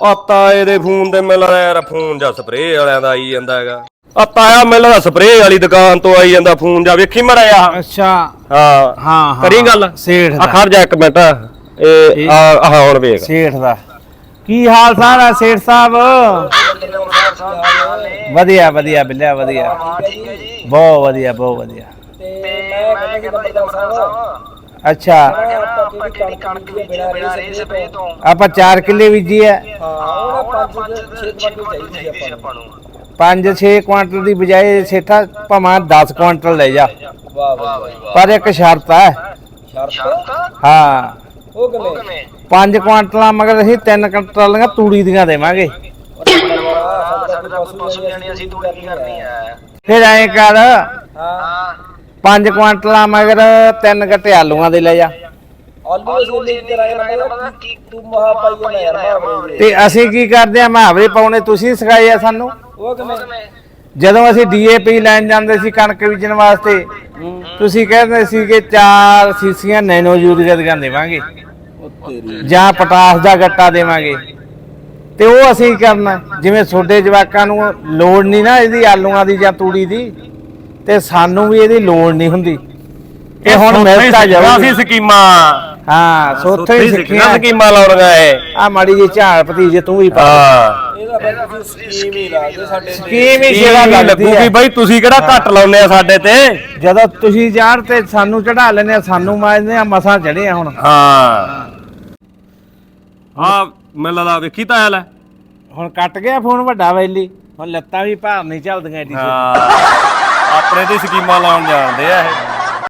ਆ ਤਾਏ ਦੇ ਫੋਨ ਤੇ ਮੈਨੂੰ ਲੱਗਦਾ ਯਾਰ ਫੋਨ ਜਾਂ ਸਪਰੇਅ ਵਾਲਿਆਂ ਦਾ ਆਈ ਜਾਂਦਾ ਹੈਗਾ। ਆ ਤਾਇਆ ਮੈਨੂੰ ਲੱਗਦਾ ਸਪਰੇਅ ਵਾਲੀ ਦੁਕਾਨ ਤੋਂ ਆਈ ਜਾਂਦਾ ਫੋਨ ਜਾਂ ਵੇਖੀ ਮੜਿਆ ਅੱਛਾ। ਹਾਂ। ਹਾਂ ਹਾਂ ਕਰੀ ਗੱਲ? ਸੇਠ ਆ ਦਾ ਖੜ ਜਾ ਇੱਕ ਮਿੰਟ। ਇਹ ਆ ਆਹ ਹੁਣ ਵੇਖ। ਸੇਠ ਦਾ। ਕੀ ਹਾਲ ਸਾਰਾ ਹੈ ਸੇਠ ਸਾਹਿਬ? ਵਧੀਆ ਵਧੀਆ ਬਿੱਲਿਆ ਵਧੀਆ। ਬਹੁਤ ਵਧੀਆ ਬਹੁਤ ਵਧੀਆ। ਅੱਛਾ। ਆਪਾਂ 4 ਕਿੱਲੇ ਬੀਜੀ ਹੈ। 5-6 ਕੁਆਂਟਲ ਦੀ ਬਜਾਏ ਸੇਠਾ ਭਾਵੇਂ 10 ਕੁਆਂਟਲ ਲੈ ਜਾ। ਪਰ ਇੱਕ ਸ਼ਰਤ ਹੈ। ਹਾਂ। 5 ਕੁਆਂਟਲਾਂ ਮਗਰ ਅਸੀਂ 3 ਕੁਆਂਟਲਾਂ ਤੂੜੀ ਦੀਆਂ ਦੇਵਾਂਗੇ। ਫਿਰ ਐਂ ਕਰ। 5 ਕੁਆਂਟਲਾਂ ਮਗਰ 3 ਗੱਟੇ ਆਲੂਆਂ ਦੇ ਲੈ ਜਾ। ਤੇ ਅਸੀਂ ਕੀ ਕਰਦੇ ਆ ਮਹਾਵਰੇ ਪਾਉਣੇ ਤੁਸੀਂ ਸਿਖਾਏ ਆ ਸਾਨੂੰ? ਜਦੋਂ ਅਸੀਂ ਡੀਏਪੀ ਲੈਣ ਜਾਂਦੇ ਸੀ ਕਣਕ ਬੀਜਣ ਵਾਸਤੇ ਤੁਸੀਂ ਕਹਿੰਦੇ ਸੀ ਕਿ ਚਾਰ ਸੀਸੀਆਂ ਨੈਨੋ ਯੂਰੀਆ ਦੀਆਂ ਦੇਵਾਂਗੇ। ਜਾਂ ਪਟਾਸ ਦਾ ਗੱਟਾ ਦੇਵਾਂਗੇ। ਤੇ ਉਹ ਅਸੀਂ ਕਰਨਾ? ਜਿਵੇਂ ਛੋਡੇ ਜਵਾਕਾਂ ਨੂੰ ਲੋੜ ਨਹੀਂ ਨਾ ਇਹਦੀ ਆਲੂਆਂ ਦੀ ਜਾਂ ਤੂੜੀ ਦੀ। ਤੇ ਸਾਨੂੰ ਵੀ ਇਹਦੀ ਲੋੜ ਨਹੀਂ ਹੁੰਦੀ। ਇਹ ਹੁਣ ਮਿਲਦਾ ਅਸੀਂ ਜਾਊਗੀ। ਸਕੀਮਾਂ। ਹਾਂ ਸੋਥੋਂ ਹੀ ਸਿੱਖੀਆਂ। ਸਕੀਮਾਂ ਲਾਉਣੀਆਂ ਏ ਆ ਮਾੜੀ ਜੀ ਝਾੜ ਭਤੀਜੇ ਤੂੰ ਵੀ ਪਾ ਹਾਂ। ਸਕੀਮ ਹੀ ਕੀ ਸੇਵਾ ਗੱਲ ਲੱਗਦੀ ਲੱਗੂਗੀ ਹੈ। ਬਈ ਤੁਸੀਂ ਕਿਹੜਾ ਘੱਟ ਲਾਉਨੇ ਆ ਸਾਡੇ ਤੇ? ਜਦੋਂ ਤੁਸੀਂ ਜਾਣ ਤੇ ਸਾਨੂੰ ਚੜਾ ਲੈਨੇ ਆ ਸਾਨੂੰ ਮਾਰਦੇ ਆ ਮਸਾਂ ਚੜੇ ਆ ਹੁਣ। ਹਾਂ। ਆ ਮੈਨੂੰ ਲੱਗਦਾ ਵੇਖੀ ਤਾਂ ਆਇਆ ਲੈ। ਹੁਣ ਕੱਟ ਗਿਆ ਫੋਨ ਵੱਡਾ ਵੈਲੀ। ਹੁਣ ਲੱਤਾਂ ਵੀ ਭਾਰ ਨਹੀਂ ਚੱਲਦੀਆਂ। ਹਾਂ। ਆਪਣੇ ਤੇ ਸਕੀਮਾਂ ਲਾਉਣ ਜਾਣਦੇ ਆ ਇਹ।